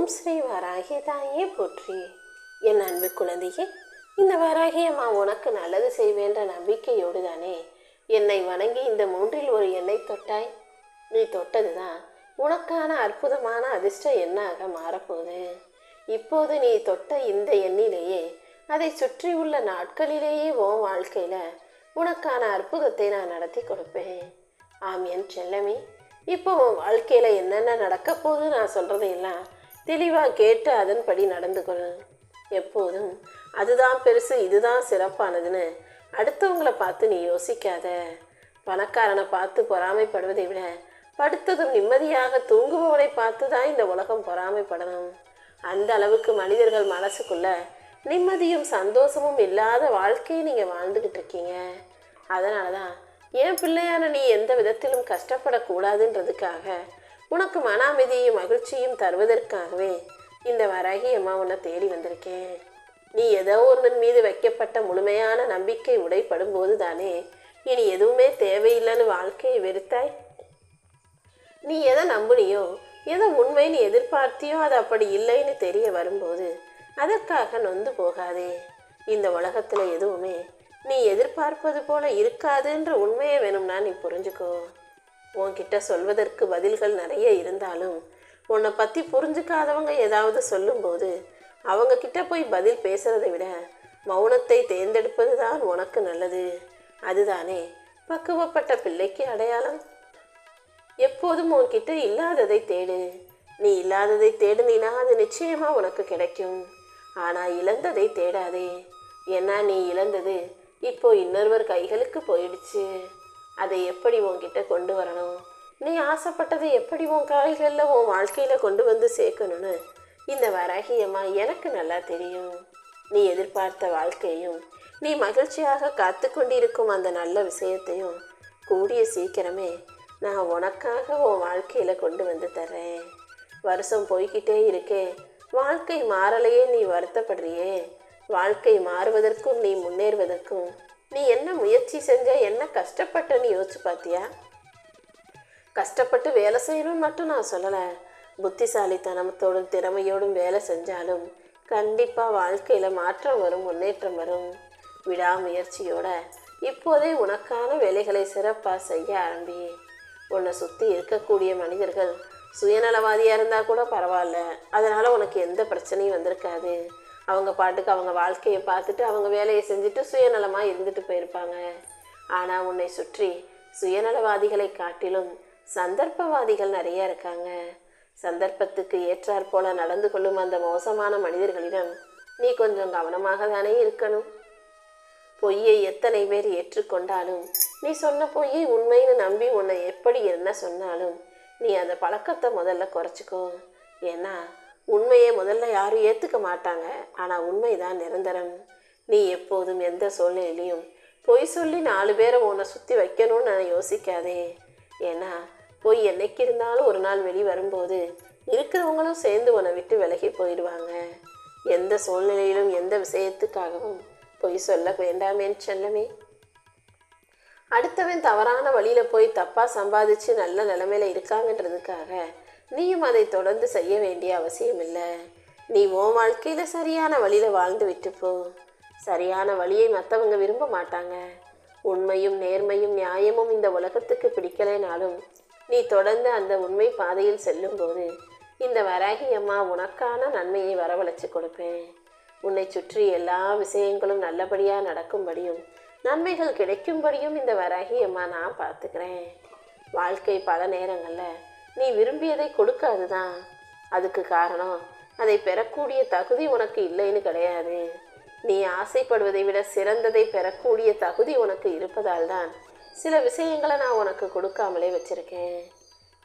ஓம் ஸ்ரீ வராகிய தாயே போற்றி. என் அன்பு குழந்தையே இந்த வராகி அம்மா உனக்கு நல்லது செய்வேன்ற நம்பிக்கையோடு தானே என்னை வணங்கி இந்த மூன்றில் ஒரு எண்ணை தொட்டாய்? நீ தொட்டதுதான். உனக்கான அற்புதமான அதிர்ஷ்ட எண்ணாக மாறப்போகுது? இப்போது நீ தொட்ட இந்த எண்ணிலேயே அதை சுற்றி உள்ள நாட்களிலேயே உன் வாழ்க்கையில் உனக்கான அற்புதத்தை நான் நடத்தி கொடுப்பேன். ஆம் என் செல்லமே இப்போ உன் வாழ்க்கையில் என்னென்ன நடக்க போகுது நான் சொல்கிறதையெல்லாம் தெளிவாக கேட்டு அதன்படி நடந்து கொள். எப்போதும் அதுதான் பெருசு இதுதான் சிறப்பானதுன்னு அடுத்தவங்களை பார்த்து நீ யோசிக்காத. பணக்காரனை பார்த்து பொறாமைப்படுவதை விட படுத்ததும் நிம்மதியாக தூங்குபவனை பார்த்து தான் இந்த உலகம் பொறாமைப்படணும். அந்த அளவுக்கு மனிதர்கள் மனசுக்குள்ள நிம்மதியும் சந்தோஷமும் இல்லாத வாழ்க்கையை நீங்கள் வாழ்ந்துக்கிட்டு இருக்கீங்க. அதனால தான் என் பிள்ளையான நீ எந்த விதத்திலும் கஷ்டப்படக்கூடாதுன்றதுக்காக உனக்கு மன அமைதியும் மகிழ்ச்சியும் தருவதற்காகவே இந்த வராகி அம்மா உன்னை தேடி வந்திருக்கேன். நீ ஏதோ ஒன்றன் மீது வைக்கப்பட்ட முழுமையான நம்பிக்கை உடைப்படும் போது தானே இனி எதுவுமே தேவையில்லைன்னு வாழ்க்கையை வெறுத்தாய்? நீ எதை நம்புனியோ எதை உண்மைன்னு எதிர்பார்த்தியோ அது அப்படி இல்லைன்னு தெரிய வரும்போது அதற்காக நொந்து போகாதே. இந்த உலகத்தில் எதுவுமே நீ எதிர்பார்ப்பது போல இருக்காதுன்ற உண்மையை வேணும்னா நீ புரிஞ்சுக்கோ. உன்கிட்ட சொல்வதற்கு பதில்கள் நிறைய இருந்தாலும் உன்னை பற்றி புரிஞ்சுக்காதவங்க ஏதாவது சொல்லும்போது அவங்க கிட்ட போய் பதில் பேசுகிறத விட மௌனத்தை தேர்ந்தெடுப்பது தான் உனக்கு நல்லது. அதுதானே? பக்குவப்பட்ட பிள்ளைக்கு அடையாளம். எப்போதும் உன்கிட்ட இல்லாததை தேடு. நீ இல்லாததை தேடுனா அது நிச்சயமாக உனக்கு கிடைக்கும். ஆனால் இழந்ததை தேடாதே. ஏன்னா நீ இழந்தது இப்போ இன்னொருவர் கைகளுக்கு போயிடுச்சு. அதை எப்படி உன்கிட்ட கொண்டு வரணும்? நீ ஆசைப்பட்டதை எப்படி உன் கால்களில் உன் வாழ்க்கையில் கொண்டு வந்து சேர்க்கணும்னு இந்த வராகியம்மா எனக்கு நல்லா தெரியும். நீ எதிர்பார்த்த வாழ்க்கையும் நீ மகிழ்ச்சியாக காத்து கொண்டிருக்கும் அந்த நல்ல விஷயத்தையும் கூடிய சீக்கிரமே நான் உனக்காக உன் வாழ்க்கையில் கொண்டு வந்து தர்றேன். வருஷம் போய்கிட்டே இருக்கே. வாழ்க்கை மாறலையே நீ வருத்தப்படுறியே. வாழ்க்கை மாறுவதற்கும் நீ முன்னேறுவதற்கும் நீ என்ன முயற்சி செஞ்ச என்ன கஷ்டப்பட்டன்னு யோசிச்சு பார்த்தியா கஷ்டப்பட்டு வேலை செய்யணும்னு மட்டும் நான் சொல்லலை. புத்திசாலித்தனத்தோடும் திறமையோடும் வேலை செஞ்சாலும் கண்டிப்பாக வாழ்க்கையில் மாற்றம் வரும் முன்னேற்றம் வரும். விடாமுயற்சியோட இப்போதே உனக்கான வேலைகளை சிறப்பாக செய்ய ஆரம்பி. உன்னை சுற்றி இருக்கக்கூடிய மனிதர்கள் சுயநலவாதியாக இருந்தால் கூட பரவாயில்ல. அதனால் உனக்கு எந்த பிரச்சனையும் வந்திருக்காது. அவங்க பாட்டுக்கு அவங்க வாழ்க்கையை பார்த்துட்டு அவங்க வேலையை செஞ்சுட்டு சுயநலமாக இருந்துட்டு போயிருப்பாங்க. ஆனால் உன்னை சுற்றி சுயநலவாதிகளை காட்டிலும் சந்தர்ப்பவாதிகள் நிறைய இருக்காங்க. சந்தர்ப்பத்துக்கு ஏற்றாற் போல நடந்து கொள்ளும் அந்த மோசமான மனிதர்களிடம் நீ கொஞ்சம் கவனமாக தானே இருக்கணும்? பொய்யை எத்தனை பேர் ஏற்றுக்கொண்டாலும் நீ சொன்ன பொய்யை உண்மைன்னு நம்பி உன்னை எப்படி என்ன சொன்னாலும் நீ அந்த பழக்கத்தை முதல்ல குறைச்சிக்கோ. ஏன்னா உண்மையை முதல்ல யாரும் ஏற்றுக்க மாட்டாங்க. ஆனால் உண்மைதான் நிரந்தரம். நீ எப்போதும் எந்த சூழ்நிலையிலையும் பொய் சொல்லி நாலு பேரை உன்னை சுற்றி வைக்கணும்னு நான் யோசிக்காதே. ஏன்னா பொய் என்னைக்கு இருந்தாலும் ஒரு நாள் வெளி வரும்போது இருக்கிறவங்களும் சேர்ந்து உன்னை விட்டு விலகி போயிடுவாங்க. எந்த சூழ்நிலையிலும் எந்த விஷயத்துக்காகவும் பொய் சொல்ல வேண்டாமேன்னு சொல்லமே. அடுத்தவன் தவறான வழியில் போய் தப்பாக சம்பாதிச்சு நல்ல நிலமையில இருக்காங்கன்றதுக்காக நீயும் அதை தொடர்ந்து செய்ய வேண்டிய அவசியம் இல்லை நீ உன் வாழ்க்கையில் சரியான வழியில் வாழ்ந்து விட்டு போ. சரியான வழியை மற்றவங்க விரும்ப மாட்டாங்க. உண்மையும் நேர்மையும் நியாயமும் இந்த உலகத்துக்கு பிடிக்கலைனாலும் நீ தொடர்ந்து அந்த உண்மை பாதையில் செல்லும்போது இந்த வராகி அம்மா உனக்கான நன்மையை வரவழைச்சு கொடுப்பேன். உன்னை சுற்றி எல்லா விஷயங்களும் நல்லபடியாக நடக்கும்படியும் நன்மைகள் கிடைக்கும்படியும் இந்த வராகி அம்மா நான் பார்த்துக்கிறேன். வாழ்க்கை பல நேரங்களில் நீ விரும்பியதை கொடுக்காது தான் அதுக்கு காரணம் அதை பெறக்கூடிய தகுதி உனக்கு இல்லைன்னு கிடையாது. நீ ஆசைப்படுவதை விட சிறந்ததை பெறக்கூடிய தகுதி உனக்கு இருப்பதால் தான் சில விஷயங்களை நான் உனக்கு கொடுக்காமலே வச்சுருக்கேன்.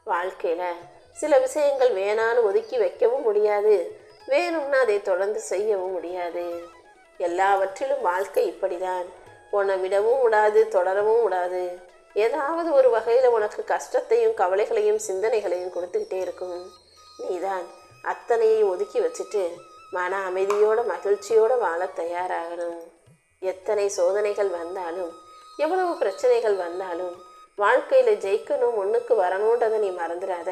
வாழ்க்கையில் சில விஷயங்கள் வேணான்னு ஒதுக்கி வைக்கவும் முடியாது. வேணும்னா அதை தொடர்ந்து செய்யவும் முடியாது. எல்லாவற்றிலும் வாழ்க்கை இப்படிதான். உன்னை விடவும் விடாது தொடரவும் விடாது. ஏதாவது ஒரு வகையில் உனக்கு கஷ்டத்தையும் கவலைகளையும் சிந்தனைகளையும் கொடுத்துக்கிட்டே இருக்கும். நீதான் அத்தனையை ஒதுக்கி வச்சுட்டு மன அமைதியோட மகிழ்ச்சியோட வாழ தயாராகணும். எத்தனை சோதனைகள் வந்தாலும் எவ்வளவு பிரச்சனைகள் வந்தாலும் வாழ்க்கையில் ஜெயிக்கணும் முன்னுக்கு வரணுன்றதை நீ மறந்துடாத.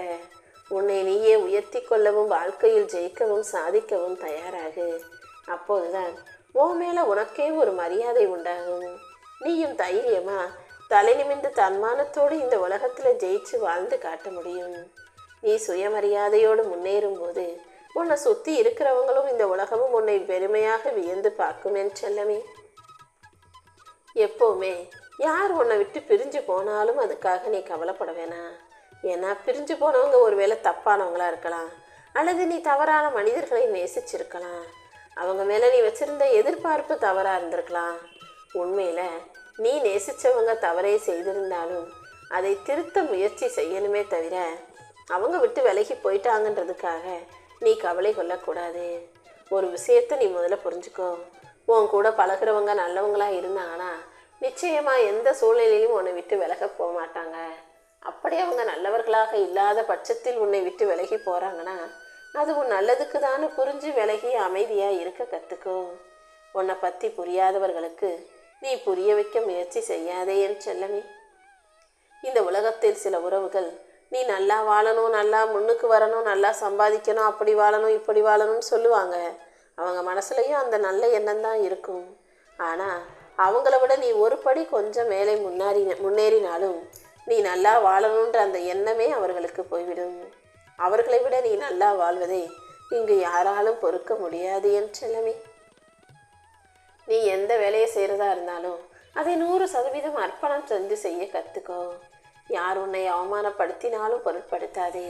உன்னை நீயே உயர்த்தி கொள்ளவும் வாழ்க்கையில் ஜெயிக்கவும் சாதிக்கவும் தயாராகு. அப்போதுதான் உன் மேலே உனக்கே ஒரு மரியாதை உண்டாகும். நீயும் தைரியமாக தலை நிமிர்ந்து தன்மானத்தோடு இந்த உலகத்தில் ஜெயிச்சு வாழ்ந்து காட்ட முடியும். நீ சுயமரியாதையோடு முன்னேறும் போது உன்னை சுற்றி இருக்கிறவங்களும் இந்த உலகமும் உன்னை பெருமையாக வியந்து பார்க்கும் என் செல்லமே. எப்போவுமே யார் உன்னை விட்டு பிரிஞ்சு போனாலும் அதுக்காக நீ கவலைப்பட வேணாம் ஏன்னா பிரிஞ்சு போனவங்க ஒருவேளை தப்பானவங்களாக இருக்கலாம் அல்லது நீ தவறான மனிதர்களை நேசிச்சிருக்கலாம். அவங்க மேலே நீ வச்சிருந்த எதிர்பார்ப்பு தவறாக இருந்திருக்கலாம். உண்மையில் நீ நேசிச்சவங்க தவறே செய்திருந்தாலும் அதை திருத்த முயற்சி செய்யணுமே தவிர அவங்க விட்டு விலகி போயிட்டாங்கன்றதுக்காக நீ கவலை கொள்ளக்கூடாது. ஒரு விஷயத்தை நீ முதல்ல புரிஞ்சுக்கோ. உன் கூட பழகுறவங்க நல்லவங்களா இருந்தாங்கன்னா நிச்சயமாக எந்த சூழ்நிலையிலும் உன்னை விட்டு விலக போக மாட்டாங்க. அப்படி அவங்க நல்லவர்களாக இல்லாத பட்சத்தில் உன்னை விட்டு விலகி போகிறாங்கன்னா அது உன் நல்லதுக்கு தானே புரிஞ்சு விலகி அமைதியாக இருக்க கற்றுக்கும் உன்னை பற்றி புரியாதவர்களுக்கு நீ புரிய வைக்க முயற்சி செய்யாதே என் செல்லமே. இந்த உலகத்தில் சில உறவுகள் நீ நல்லா வாழணும் நல்லா முன்னுக்கு வரணும் நல்லா சம்பாதிக்கணும் அப்படி வாழணும் இப்படி வாழணும்னு சொல்லுவாங்க. அவங்க மனசுலையும் அந்த நல்ல எண்ணம் தான் இருக்கும். ஆனால் அவங்கள விட நீ ஒரு படி கொஞ்சம் மேலே முன்னாடி முன்னேறினாலும் நீ நல்லா வாழணுன்ற அந்த எண்ணமே அவர்களுக்கு போய்விடும். அவர்களை விட நீ நல்லா வாழ்வதை இங்கு யாராலும் பொறுக்க முடியாது என் செல்லமே. நீ எந்த வேலையை செய்கிறதா இருந்தாலும் அதை நூறு சதவீதம் அர்ப்பணம் செஞ்சு செய்ய கற்றுக்கோ யார் உன்னை அவமானப்படுத்தினாலும் பொருட்படுத்தாதே.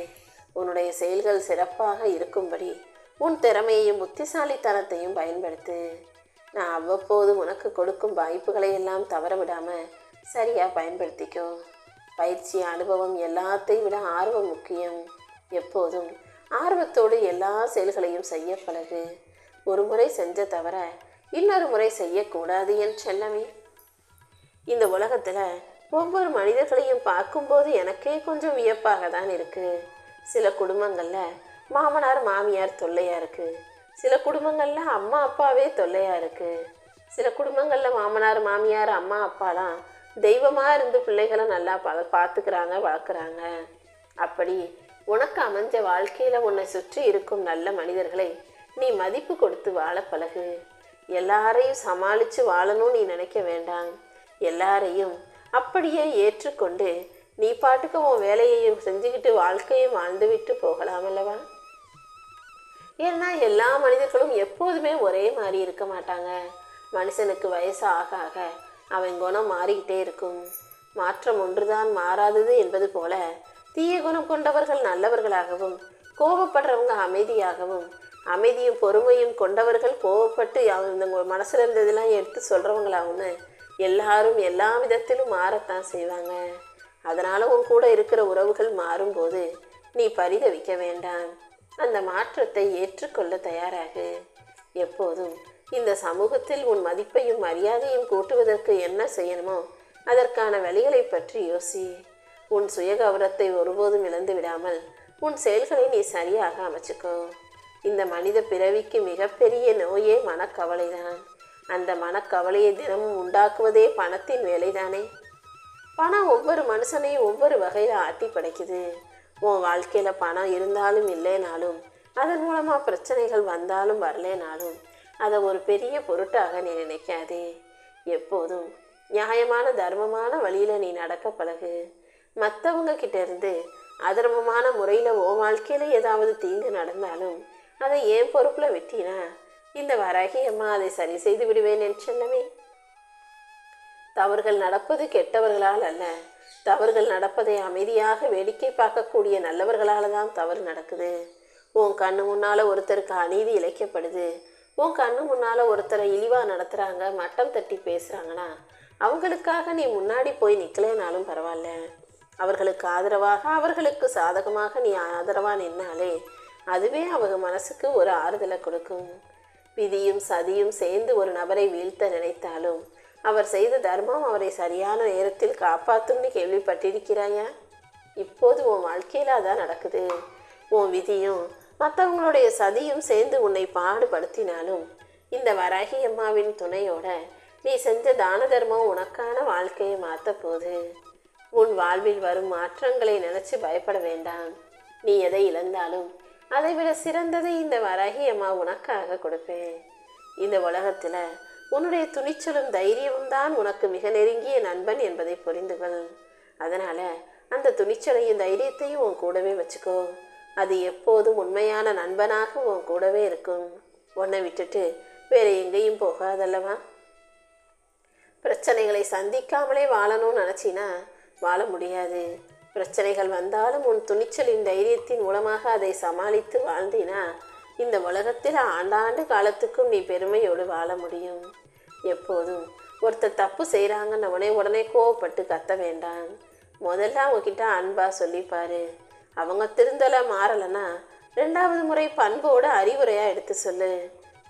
உன்னுடைய செயல்கள் சிறப்பாக இருக்கும்படி உன் திறமையையும் புத்திசாலித்தனத்தையும் பயன்படுத்து. நான் அவ்வப்போது உனக்கு கொடுக்கும் வாய்ப்புகளை எல்லாம் தவற விடாமல் சரியாக பயன்படுத்திக்கோ. பயிற்சி அனுபவம் எல்லாத்தையும் விட ஆர்வம் முக்கியம். எப்போதும் ஆர்வத்தோடு எல்லா செயல்களையும் செய்ய பழகு. ஒரு முறை செஞ்ச தவிர இன்னொரு முறை செய்யக்கூடாது என் செல்லமே. இந்த உலகத்தில் ஒவ்வொரு மனிதர்களையும் பார்க்கும்போது எனக்கே கொஞ்சம் வியப்பாக தான் இருக்குது சில குடும்பங்களில் மாமனார் மாமியார் தொல்லையாக இருக்குது சில குடும்பங்களில் அம்மா அப்பாவே தொல்லையாக இருக்குது சில குடும்பங்களில் மாமனார் மாமியார் அம்மா அப்பாலாம் தெய்வமாக இருந்து பிள்ளைகளை நல்லா பா பார்த்துக்கிறாங்க வளர்க்குறாங்க. அப்படி உனக்கு அமைஞ்ச வாழ்க்கையில் உன்னை சுற்றி இருக்கும் நல்ல மனிதர்களை நீ மதிப்பு கொடுத்து வாழ பழகு. எல்லாரையும் சமாளித்து வாழணும்னு நீ நினைக்க வேண்டாம். எல்லாரையும் அப்படியே ஏற்றுக்கொண்டு நீ பாட்டுக்கு உன் வேலையையும் செஞ்சுக்கிட்டு வாழ்க்கையும் வாழ்ந்துவிட்டு போகலாம் அல்லவா? ஏன்னா எல்லா மனிதர்களும் எப்போதுமே ஒரே மாதிரி இருக்க மாட்டாங்க. மனுஷனுக்கு வயசு ஆக ஆக அவன் குணம் மாறிக்கிட்டே இருக்கும். மாற்றம் ஒன்றுதான் மாறாதது என்பது போல தீய குணம் கொண்டவர்கள் நல்லவர்களாகவும் கோபப்படுறவங்க அமைதியாகவும் அமைதியும் பொறுமையும் கொண்டவர்கள் கோவப்பட்டு அவங்க மனசில் இருந்ததெல்லாம் எடுத்து சொல்றவங்களாகவும் எல்லாரும் எல்லா விதத்திலும் மாறத்தான் செய்வாங்க. அதனால் உன் கூட இருக்கிற உறவுகள் மாறும்போது நீ பரிதவிக்க வேண்டாம். அந்த மாற்றத்தை ஏற்றுக்கொள்ள தயாராகு. எப்போதும் இந்த சமூகத்தில் உன் மதிப்பையும் மரியாதையும் கூட்டுவதற்கு என்ன செய்யணுமோ அதற்கான வழிகளை பற்றி யோசி. உன் சுயகௌரவத்தை ஒருபோதும் இழந்து விடாமல் உன் செயல்களை நீ சரியாக அமைச்சுக்கோ. இந்த மனித பிறவிக்கு மிகப்பெரிய நோயே மனக்கவலைதான். அந்த மனக்கவலையை தினமும் உண்டாக்குவதே பணத்தின் வேலைதானே? பணம் ஒவ்வொரு மனுஷனையும் ஒவ்வொரு வகையில் ஆட்டி படைக்குது. உன் வாழ்க்கையில் பணம் இருந்தாலும் இல்லைனாலும் அதன் மூலமாக பிரச்சனைகள் வந்தாலும் வரலேனாலும் அதை ஒரு பெரிய பொருட்டாக நீ நினைக்காதே. எப்போதும் நியாயமான தர்மமான வழியில் நீ நடக்க பழகு. மற்றவங்க கிட்டேருந்து அதர்மமான முறையில் உன் வாழ்க்கையில் ஏதாவது தீங்கு நடந்தாலும் அதை ஏன் பொறுப்பில் விட்டினா? இந்த வராகி அம்மா அதை சரி செய்து விடுவேன் என்று சொல்லவே தவறுகள் நடப்பது கெட்டவர்களால் அல்ல. தவறுகள் நடப்பதை அமைதியாக வேடிக்கை பார்க்கக்கூடிய நல்லவர்களால் தான் தவறு நடக்குது. உன் கண்ணு முன்னால் ஒருத்தருக்கு அநீதி இழைக்கப்படுது. உன் கண்ணு முன்னால் ஒருத்தரை இழிவாக நடத்துகிறாங்க மட்டம் தட்டி பேசுகிறாங்கன்னா அவங்களுக்காக நீ முன்னாடி போய் நிற்கலேனாலும் பரவாயில்ல. அவர்களுக்கு ஆதரவாக அவர்களுக்கு சாதகமாக நீ ஆதரவாக நின்னாலே அதுவே அவங்க மனசுக்கு ஒரு ஆறுதலை கொடுக்கும். விதியும் சதியும் சேர்ந்து ஒரு நபரை வீழ்த்த நினைத்தாலும் அவர் செய்த தர்மம் அவரை சரியான நேரத்தில் காப்பாற்றும்னு கேள்விப்பட்டிருக்கிறாயா? இப்போது உன் வாழ்க்கையில் அதான் நடக்குது. உன் விதியும் மற்றவங்களுடைய சதியும் சேர்ந்து உன்னை பாடுபடுத்தினாலும் இந்த வராகி அம்மாவின் துணையோட நீ செஞ்ச தான தர்மம் உனக்கான வாழ்க்கையை மாற்ற போது உன் வாழ்வில் வரும் மாற்றங்களை நினைச்சு பயப்பட வேண்டாம். நீ எதை இழந்தாலும் அதைவிட சிறந்ததை இந்த வராகி அம்மா உனக்காக கொடுப்பேன். இந்த உலகத்தில் உன்னுடைய துணிச்சலும் தைரியமும் தான் உனக்கு மிக நெருங்கிய நண்பன் என்பதை புரிந்து கொள். அந்த துணிச்சலையும் தைரியத்தையும் உன் கூடவே வச்சுக்கோ. அது எப்போதும் உண்மையான நண்பனாக உன் கூடவே இருக்கும். உன்னை விட்டுட்டு வேற எங்கேயும் போகாதல்லவா? பிரச்சனைகளை சந்திக்காமலே வாழணும்னு நினச்சினா வாழ முடியாது. பிரச்சனைகள் வந்தாலும் உன் துணிச்சலின் தைரியத்தின் மூலமாக அதை சமாளித்து வாழ்ந்தினா இந்த உலகத்தில் ஆண்டாண்டு காலத்துக்கும் நீ பெருமையோடு வாழ முடியும். எப்போதும் ஒருத்தர் தப்பு செய்கிறாங்கன்னு உடனே உடனே கோவப்பட்டு கத்த வேண்டாம். முதல்ல அவங்கக்கிட்ட அன்பாக சொல்லிப்பாரு அவங்க திருந்தலை மாறலைன்னா ரெண்டாவது முறை பண்போட அறிவுரையாக எடுத்து சொல்லு.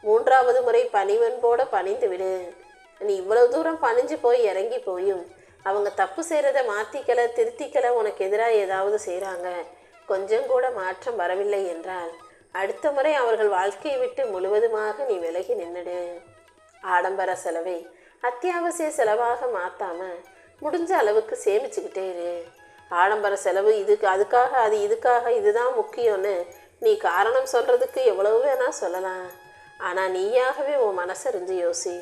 மூன்றாவது முறை பணிவன்போட பணிந்து விடு. நீ இவ்வளவு தூரம் பணிஞ்சு போய் இறங்கி போயும். அவங்க தப்பு செய்கிறத மாற்றிக்கல திருத்திக்கல உனக்கு எதிராக ஏதாவது செய்கிறாங்க கொஞ்சம் கூட மாற்றம் வரவில்லை என்றால் அடுத்த முறை அவர்கள் வாழ்க்கையை விட்டு முழுவதுமாக நீ விலகி நின்னுடு. ஆடம்பர செலவை அத்தியாவசிய செலவாக மாற்றாம முடிஞ்ச அளவுக்கு சேமிச்சுக்கிட்டே இரு. ஆடம்பர செலவு இதுக்கு அதுக்காக அது இதுக்காக இதுதான் முக்கியம்னு நீ காரணம் சொல்கிறதுக்கு எவ்வளவு வேணால் சொல்லலாம். ஆனால் நீயாகவே உன் மனசறிஞ்சு யோசி.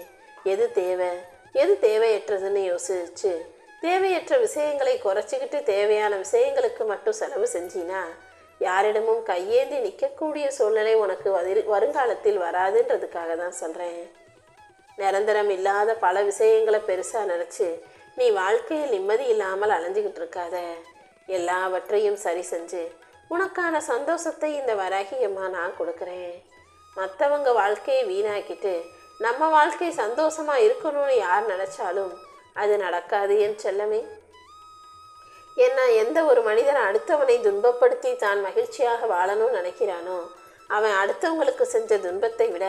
எது தேவை? எது தேவையற்றதுன்னு யோசிச்சு தேவையற்ற விஷயங்களை குறைச்சிக்கிட்டு தேவையான விஷயங்களுக்கு மட்டும் செலவு செஞ்சினா யாரிடமும் கையேந்தி நிற்கக்கூடிய சூழ்நிலை உனக்கு வருங்காலத்தில் வராதுன்றதுக்காக தான் சொல்கிறேன் நிரந்தரம் இல்லாத பல விஷயங்களை பெருசாக நினச்சி நீ வாழ்க்கையில் நிம்மதி இல்லாமல் அலைஞ்சிக்கிட்டு இருக்காத. எல்லாவற்றையும் சரி செஞ்சு உனக்கான சந்தோஷத்தை இந்த வராகியம்மா நான் கொடுக்குறேன். மற்றவங்க வாழ்க்கையை வீணாக்கிட்டு நம்ம வாழ்க்கை சந்தோஷமா இருக்கணும்னு யார் நினைச்சாலும் அது நடக்காது என் செல்லமே. ஏன்னா எந்த ஒரு மனிதன் அடுத்தவனை துன்பப்படுத்தி தான் மகிழ்ச்சியாக வாழணும்னு நினைக்கிறானோ அவன் அடுத்தவங்களுக்கு செஞ்ச துன்பத்தை விட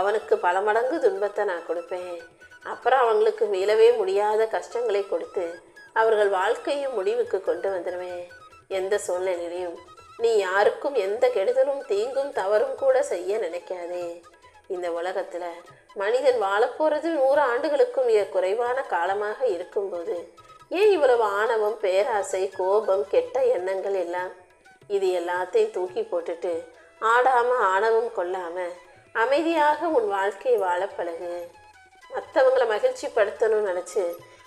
அவனுக்கு பல மடங்கு துன்பத்தை நான் கொடுப்பேன். அப்புறம் அவங்களுக்கு மீளவே முடியாத கஷ்டங்களை கொடுத்து அவர்கள் வாழ்க்கையும் முடிவுக்கு கொண்டு வந்துடுவேன் எந்த சூழ்நிலையிலையும் நீ யாருக்கும் எந்த கெடுதலும் தீங்கும் தவறும் கூட செய்ய நினைக்காதே. இந்த உலகத்தில் மனிதன் வாழப்போறது நூறு ஆண்டுகளுக்கும் மிக குறைவான காலமாக இருக்கும்போது ஏன் இவ்வளவு ஆணவம் பேராசை கோபம் கெட்ட எண்ணங்கள் எல்லாம் இது எல்லாத்தையும் தூக்கி போட்டுட்டு ஆடாம ஆணவம் கொள்ளாம அமைதியாக உன் வாழ்க்கையை வாழ பழகு? மற்றவங்களை மகிழ்ச்சி படுத்தணும்னு நினச்சி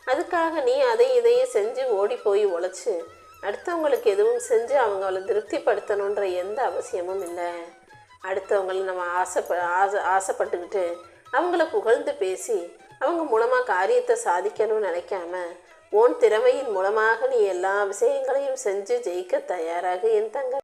அதுக்காக நீ அதை இதையும் செஞ்சு ஓடி போய் உழைச்சி அடுத்தவங்களுக்கு எதுவும் செஞ்சு அவங்கள திருப்திப்படுத்தணுன்ற எந்த அவசியமும் இல்லை. அடுத்தவங்களை நம்ம ஆசைப்ப ஆசை ஆசைப்பட்டுக்கிட்டு அவங்கள புகழ்ந்து பேசி அவங்க மூலமாக காரியத்தை சாதிக்கணும்னு நினைக்காம உன் திறமையின் மூலமாக நீ எல்லா விஷயங்களையும் செஞ்சு ஜெயிக்க தயாராக என் தங்க